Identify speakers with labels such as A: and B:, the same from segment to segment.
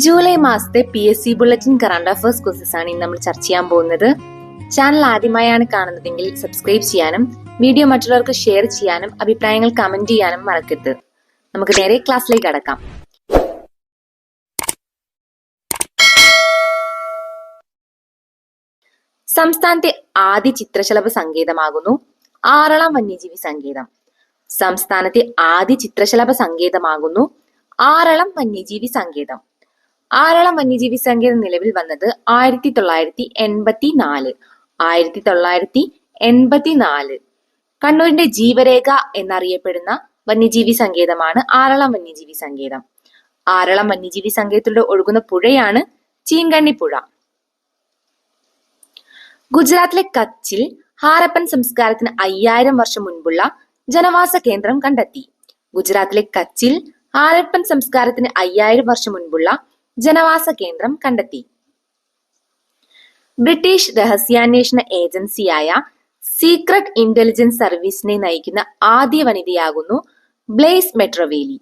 A: July മാസത്തെ P S C bulletin current affairs questions ആണ് ഇന്ന് നമ്മൾ ചർച്ച ചെയ്യാൻ പോകുന്നത്. ചാനൽ ആദ്യമായാണ് കാണുന്നതെങ്കിൽ സബ്സ്ക്രൈബ് ചെയ്യാനും വീഡിയോ മറ്റുള്ളവർക്ക് ഷെയർ ചെയ്യാനും അഭിപ്രായങ്ങൾ കമന്റ് ചെയ്യാനും മറക്കരുത്. നമുക്ക് നേരെ ക്ലാസ്സിലേക്ക് അടക്കാം സംസ്ഥാനത്തെ ആദ്യ ചിത്രശലഭ സങ്കേതമാകുന്നു. ആറളം വന്യജീവി സങ്കേതം. സംസ്ഥാനത്തെ ആദ്യ ചിത്രശലഭ സങ്കേതമാകുന്നു. ആറളം വന്യജീവി സങ്കേതം. ആറളം വന്യജീവി സങ്കേതം നിലവിൽ വന്നത് ആയിരത്തി തൊള്ളായിരത്തി എൺപത്തി നാല് ആയിരത്തി തൊള്ളായിരത്തി എൺപത്തി നാല് കണ്ണൂരിന്റെ ജീവരേഖ എന്നറിയപ്പെടുന്ന വന്യജീവി സങ്കേതമാണ് ആറളം വന്യജീവി സങ്കേതം ആറളം വന്യജീവി സങ്കേതത്തിലൂടെ ഒഴുകുന്ന പുഴയാണ് ചീങ്കണ്ണി പുഴ ഗുജറാത്തിലെ കച്ചിൽ ഹാരപ്പൻ സംസ്കാരത്തിന് അയ്യായിരം വർഷം മുൻപുള്ള ജനവാസ കേന്ദ്രം കണ്ടെത്തി. ഗുജറാത്തിലെ കച്ചിൽ ഹാരപ്പൻ സംസ്കാരത്തിന് അയ്യായിരം വർഷം മുൻപുള്ള ജനവാസ കേന്ദ്രം കണ്ടെത്തി. ബ്രിട്ടീഷ് രഹസ്യാന്വേഷണ ഏജൻസിയായ സീക്രട്ട് ഇന്റലിജൻസ് സർവീസിനെ നയിക്കുന്ന ആദ്യ വനിതയാകുന്നു ബ്ലേസ് മെട്രോവേലി.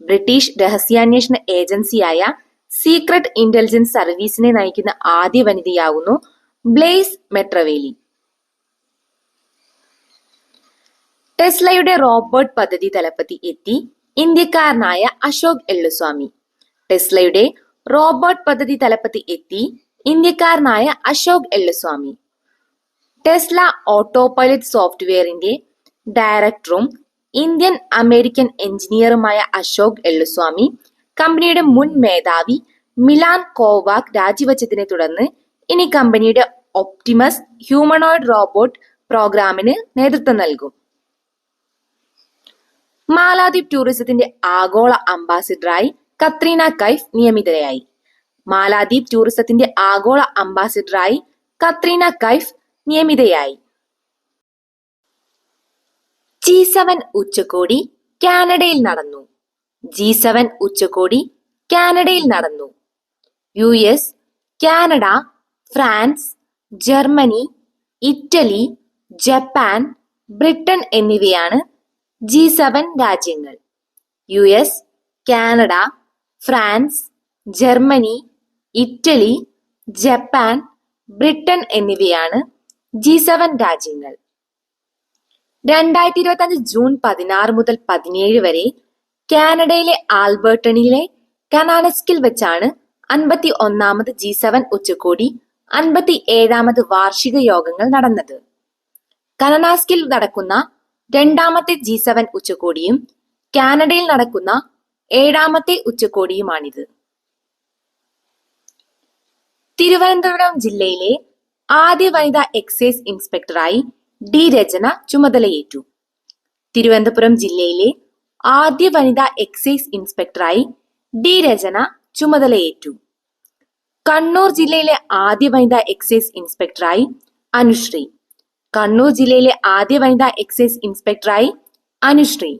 A: ബ്രിട്ടീഷ് രഹസ്യാന്വേഷണ ഏജൻസിയായ സീക്രട്ട് ഇന്റലിജൻസ് സർവീസിനെ നയിക്കുന്ന ആദ്യ വനിതയാകുന്നു ബ്ലേസ് മെട്രവേലി. ടെസ്ലയുടെ റോബോട്ട് പദ്ധതി തലപ്പത്തി എത്തി ഇന്ത്യക്കാരനായ അശോക് എള്ളുസ്വാമി. ടെസ്ലയുടെ റോബോട്ട് പദ്ധതി തലപ്പത്തി എത്തി ഇന്ത്യക്കാരനായ Ashok Elluswamy Tesla autopilot സോഫ്റ്റ്വെയറിന്റെ ഡയറക്ടറും ഇന്ത്യൻ അമേരിക്കൻ എഞ്ചിനീയറുമായ അശോക് എള്ളുസ്വാമി കമ്പനിയുടെ മുൻ മേധാവി മിലാൻ കോവാക് രാജിവച്ചതിനെ തുടർന്ന് ഇനി കമ്പനിയുടെ ഒപ്റ്റിമസ് ഹ്യൂമനോയിഡ് റോബോട്ട് പ്രോഗ്രാമിന് നേതൃത്വം നൽകും. മാലാദ്വീപ് ടൂറിസത്തിന്റെ ആഗോള അംബാസിഡറായി കത്രീന കൈഫ് നിയമിതയായി. മാലാദ്വീപ് ടൂറിസത്തിന്റെ ആഗോള അംബാസിഡറായി കത്രീന കൈഫ് നിയമിതയായി. ജി സെവൻ ഉച്ചകോടി കാനഡയിൽ നടന്നു. ജി സെവൻ ഉച്ചകോടി കാനഡയിൽ നടന്നു. U S Canada France Germany Italy Japan Britain എന്നിവയാണ് ജി സെവൻ രാജ്യങ്ങൾ. U S Canada France Germany Italy Japan Britain എന്നിവയാണ് ജി സെവൻ രാജ്യങ്ങൾ. രണ്ടായിരത്തി ഇരുപത്തി അഞ്ച് ജൂൺ പതിനാറ് മുതൽ പതിനേഴ് വരെ കാനഡയിലെ ആൽബർട്ടണിലെ കനാനസ്കിൽ വെച്ചാണ് അൻപത്തി ഒന്നാമത് ജി സെവൻ ഉച്ചകോടി അൻപത്തി ഏഴാമത് വാർഷിക യോഗങ്ങൾ നടന്നത്. കനനാസ്കിൽ നടക്കുന്ന രണ്ടാമത്തെ ജി സെവൻ ഉച്ചകോടിയും കാനഡയിൽ നടക്കുന്ന ഏഴാമത്തെ ഉച്ചകോടിയുമാണിത്. തിരുവനന്തപുരം ജില്ലയിലെ ആദ്യ വനിതാ എക്സൈസ് ഇൻസ്പെക്ടറായി ഡി രചന ചുമതലയേറ്റു. തിരുവനന്തപുരം ജില്ലയിലെ ആദ്യ വനിതാ എക്സൈസ് ഇൻസ്പെക്ടറായി ഡി രചന ചുമതലയേറ്റു. കണ്ണൂർ ജില്ലയിലെ ആദ്യ വനിതാ എക്സൈസ് ഇൻസ്പെക്ടറായി അനുശ്രീ. കണ്ണൂർ ജില്ലയിലെ ആദ്യ വനിതാ എക്സൈസ് ഇൻസ്പെക്ടറായി അനുശ്രീ.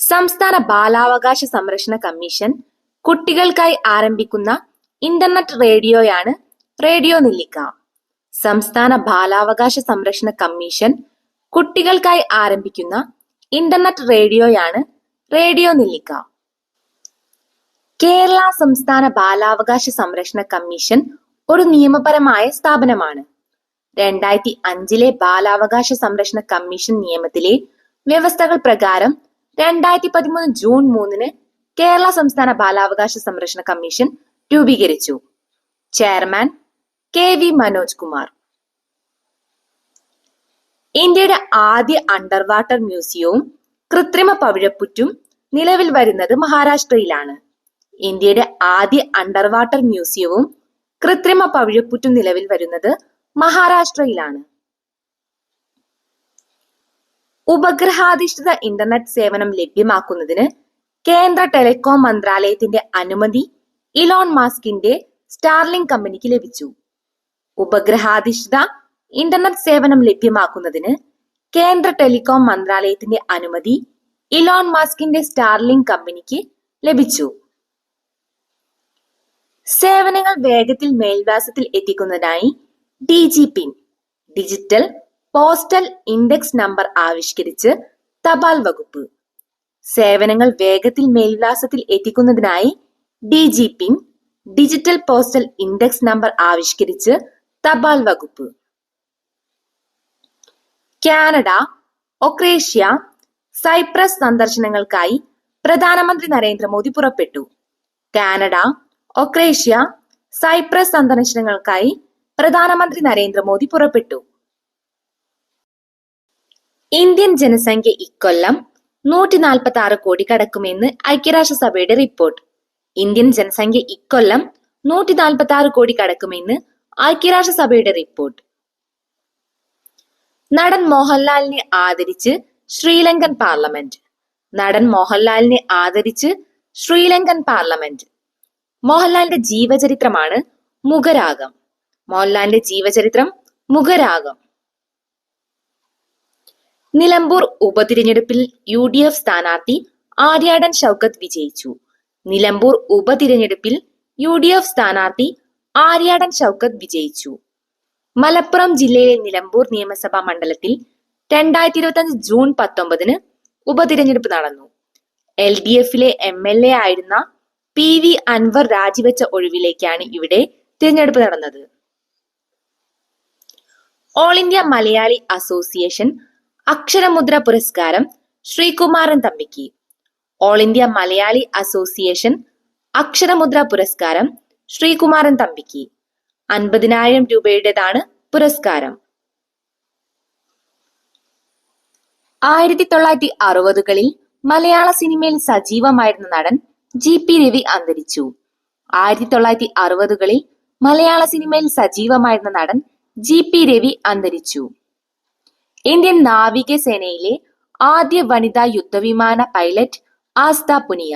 A: സംസ്ഥാന ബാലാവകാശ സംരക്ഷണ കമ്മീഷൻ കുട്ടികൾക്കായി ആരംഭിക്കുന്ന ഇന്റർനെറ്റ് റേഡിയോയാണ് റേഡിയോ നെല്ലിക്ക. സംസ്ഥാന ബാലാവകാശ സംരക്ഷണ കമ്മീഷൻ കുട്ടികൾക്കായി ആരംഭിക്കുന്ന ഇന്റർനെറ്റ് റേഡിയോയാണ് റേഡിയോ നെല്ലിക്ക. കേരള സംസ്ഥാന ബാലാവകാശ സംരക്ഷണ കമ്മീഷൻ ഒരു നിയമപരമായ സ്ഥാപനമാണ്. രണ്ടായിരത്തി അഞ്ചിലെ ബാലാവകാശ സംരക്ഷണ കമ്മീഷൻ നിയമത്തിലെ വ്യവസ്ഥകൾ പ്രകാരം രണ്ടായിരത്തി പതിമൂന്ന് ജൂൺ മൂന്നിന് കേരള സംസ്ഥാന ബാലാവകാശ സംരക്ഷണ കമ്മീഷൻ രൂപീകരിച്ചു. Chairman K V Manoj Kumar. ഇന്ത്യയുടെ ആദ്യ അണ്ടർ വാട്ടർ മ്യൂസിയവും കൃത്രിമ പവിഴപ്പുറ്റും നിലവിൽ വരുന്നത് മഹാരാഷ്ട്രയിലാണ്. ഇന്ത്യയുടെ ആദ്യ അണ്ടർ വാട്ടർ മ്യൂസിയവും കൃത്രിമ പവിഴപ്പുറ്റും നിലവിൽ വരുന്നത് മഹാരാഷ്ട്രയിലാണ്. ഉപഗ്രഹാധിഷ്ഠിത ഇന്റർനെറ്റ് സേവനം ലഭ്യമാക്കുന്നതിന് കേന്ദ്ര ടെലികോം മന്ത്രാലയത്തിന്റെ അനുമതി ഇലോൺ മാസ്കിന്റെ സ്റ്റാർലിംഗ് കമ്പനിക്ക് ലഭിച്ചു. ഉപഗ്രഹാധിഷ്ഠിത ഇന്റർനെറ്റ് സേവനം ലഭ്യമാക്കുന്നതിന് കേന്ദ്ര ടെലികോം മന്ത്രാലയത്തിന്റെ അനുമതി ഇലോൺ മാസ്കിന്റെ സ്റ്റാർലിംഗ് കമ്പനിക്ക് ലഭിച്ചു. സേവനങ്ങൾ വേഗത്തിൽ മേൽവാസത്തിൽ എത്തിക്കുന്നതിനായി D G pin digital postal index number ആവിഷ്കരിച്ച് തപാൽ വകുപ്പ്. സേവനങ്ങൾ വേഗത്തിൽ മേൽവിലാസത്തിൽ എത്തിക്കുന്നതിനായി D G pin digital postal index number ആവിഷ്കരിച്ച് തപാൽ വകുപ്പ്. കാനഡ ഒക്രേഷ്യ സൈപ്രസ് സന്ദർശനങ്ങൾക്കായി പ്രധാനമന്ത്രി നരേന്ദ്രമോദി പുറപ്പെട്ടു. കാനഡ ഒക്രേഷ്യ സൈപ്രസ് സന്ദർശനങ്ങൾക്കായി പ്രധാനമന്ത്രി നരേന്ദ്രമോദി പുറപ്പെട്ടു. ഇന്ത്യൻ ജനസംഖ്യ ഇക്കൊല്ലം നൂറ്റി നാൽപ്പത്തി ആറ് കോടി കടക്കുമെന്ന് ഐക്യരാഷ്ട്രസഭയുടെ റിപ്പോർട്ട്. ഇന്ത്യൻ ജനസംഖ്യ ഇക്കൊല്ലം നൂറ്റി നാൽപ്പത്തി ആറ് കോടി കടക്കുമെന്ന് ഐക്യരാഷ്ട്രസഭയുടെ റിപ്പോർട്ട്. നടൻ മോഹൻലാലിനെ ആദരിച്ച് ശ്രീലങ്കൻ പാർലമെന്റ്. നടൻ മോഹൻലാലിനെ ആദരിച്ച് ശ്രീലങ്കൻ പാർലമെന്റ്. മോഹൻലാലിന്റെ ജീവചരിത്രമാണ് മുഖരാഗം. മോഹൻലാലിന്റെ ജീവചരിത്രം മുഖരാഗം. നിലമ്പൂർ ഉപതിരഞ്ഞെടുപ്പിൽ യു ഡി എഫ് സ്ഥാനാർത്ഥി ആര്യാടൻ ഷൗക്കത്ത് വിജയിച്ചു. നിലമ്പൂർ ഉപതിരഞ്ഞെടുപ്പിൽ യു ഡി എഫ് സ്ഥാനാർത്ഥി ആര്യാടൻ ഷൗക്കത്ത് വിജയിച്ചു. മലപ്പുറം ജില്ലയിലെ നിലമ്പൂർ നിയമസഭാ മണ്ഡലത്തിൽ രണ്ടായിരത്തി ഇരുപത്തി അഞ്ച് ജൂൺ പത്തൊമ്പതിന് ഉപതിരഞ്ഞെടുപ്പ് നടന്നു. എൽ ഡി എഫിലെ എം എൽ എ ആയിരുന്ന പി വി അൻവർ രാജിവെച്ച ഒഴിവിലേക്കാണ് ഇവിടെ തിരഞ്ഞെടുപ്പ് നടന്നത്. All India Malayali association Aksharamudra പുരസ്കാരം Sreekumaran തമ്പിക്ക്. All India Malayali association Aksharamudra പുരസ്കാരം ശ്രീകുമാരൻ തമ്പിക്ക്. അൻപതിനായിരം രൂപയുടേതാണ് പുരസ്കാരം. ആയിരത്തി തൊള്ളായിരത്തി അറുപതുകളിൽ മലയാള സിനിമയിൽ സജീവമായിരുന്ന നടൻ ജി പി രവി അന്തരിച്ചു. ആയിരത്തി തൊള്ളായിരത്തി അറുപതുകളിൽ മലയാള സിനിമയിൽ സജീവമായിരുന്ന നടൻ ജി പി രവി അന്തരിച്ചു. ഇന്ത്യൻ നാവികസേനയിലെ ആദ്യ വനിതാ യുദ്ധവിമാന പൈലറ്റ് ആസ്ത പുനിയ.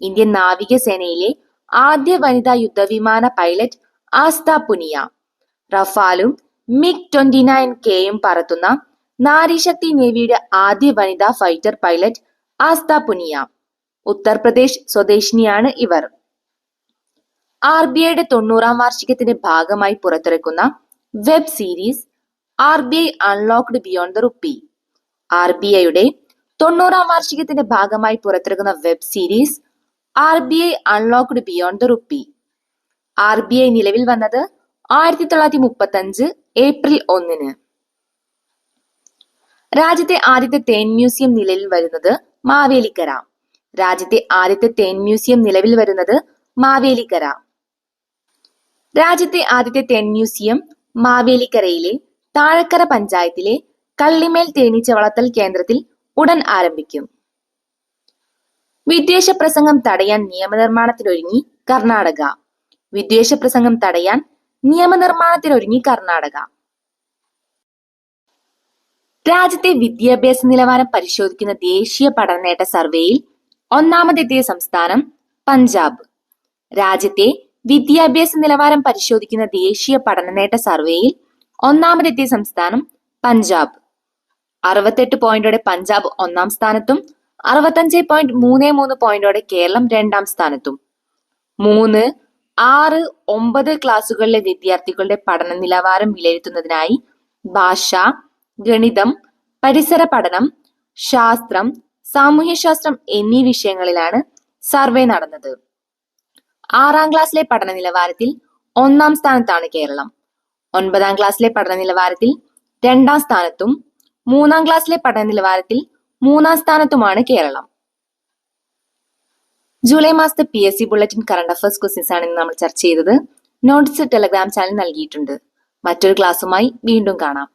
A: ഇന്ത്യൻ നാവികസേനയിലെ ആദ്യ വനിതാ യുദ്ധവിമാന പൈലറ്റ് ആസ്ത പുനിയ. റഫാലും മിഗ് ട്വന്റി നയൻ കെയും പറത്തുന്ന നാരീശക്തി നേവിയുടെ ആദ്യ വനിതാ ഫൈറ്റർ പൈലറ്റ് ആസ്ത പുനിയ. ഉത്തർപ്രദേശ് സ്വദേശിനിയാണ് ഇവർ. ആർ ബി ഐയുടെ തൊണ്ണൂറാം വാർഷികത്തിന്റെ ഭാഗമായി പുറത്തിറക്കുന്ന web series R B I unlocked beyond the rupee R B I തൊണ്ണൂറാം വാർഷികത്തിന്റെ ഭാഗമായി പുറത്തിറക്കുന്ന web series R B I unlocked beyond the rupee R B I നിലവിൽ വന്നത് ആയിരത്തി തൊള്ളായിരത്തി മുപ്പത്തി അഞ്ച് ഏപ്രിൽ ഒന്നിന്. രാജ്യത്തെ ആദ്യത്തെ തേൻ മ്യൂസിയം നിലവിൽ വരുന്നത് മാവേലിക്കര. രാജ്യത്തെ ആദ്യത്തെ തേൻ മ്യൂസിയം നിലവിൽ വരുന്നത് മാവേലിക്കര. രാജ്യത്തെ ആദ്യത്തെ തേൻ മ്യൂസിയം മാവേലിക്കരയിലെ താഴക്കര പഞ്ചായത്തിലെ കള്ളിമേൽ തേനീച്ച വളർത്തൽ കേന്ദ്രത്തിൽ ഉടൻ ആരംഭിക്കും. വിദ്വേഷ പ്രസംഗം തടയാൻ നിയമനിർമ്മാണത്തിനൊരുങ്ങി കർണാടക. വിദ്വേഷ പ്രസംഗം തടയാൻ നിയമനിർമ്മാണത്തിനൊരുങ്ങി കർണാടക. രാജ്യത്തെ വിദ്യാഭ്യാസ നിലവാരം പരിശോധിക്കുന്ന ദേശീയ പഠനനേട്ട സർവേയിൽ ഒന്നാമതെത്തിയ സംസ്ഥാനം പഞ്ചാബ്. രാജ്യത്തെ വിദ്യാഭ്യാസ നിലവാരം പരിശോധിക്കുന്ന ദേശീയ പഠനനേട്ട സർവേയിൽ ഒന്നാമതെത്തിയ സംസ്ഥാനം പഞ്ചാബ്. അറുപത്തെട്ട് പോയിന്റോടെ പഞ്ചാബ് ഒന്നാം സ്ഥാനത്തും അറുപത്തഞ്ച് പോയിന്റ് മൂന്ന് മൂന്ന് പോയിന്റോടെ കേരളം രണ്ടാം സ്ഥാനത്തും. മൂന്ന് ആറ് ഒമ്പത് ക്ലാസ്സുകളിലെ വിദ്യാർത്ഥികളുടെ പഠന നിലവാരം വിലയിരുത്തുന്നതിനായി ഭാഷ ഗണിതം പരിസര പഠനം ശാസ്ത്രം സാമൂഹ്യശാസ്ത്രം എന്നീ വിഷയങ്ങളിലാണ് സർവേ നടന്നത്. ആറാം ക്ലാസ്സിലെ പഠന നിലവാരത്തിൽ ഒന്നാം സ്ഥാനത്താണ് കേരളം. ഒൻപതാം ക്ലാസ്സിലെ പഠന നിലവാരത്തിൽ രണ്ടാം സ്ഥാനത്തും മൂന്നാം ക്ലാസ്സിലെ പഠന നിലവാരത്തിൽ മൂന്നാം സ്ഥാനത്തുമാണ് കേരളം. ജൂലൈ മാസത്തെ P S C bulletin current affairs questions ആണ് ഇന്ന് നമ്മൾ ചർച്ച ചെയ്തത്. നോട്ട്സ് ടെലഗ്രാം ചാനൽ നൽകിയിട്ടുണ്ട്. മറ്റൊരു ക്ലാസ്സുമായി വീണ്ടും കാണാം.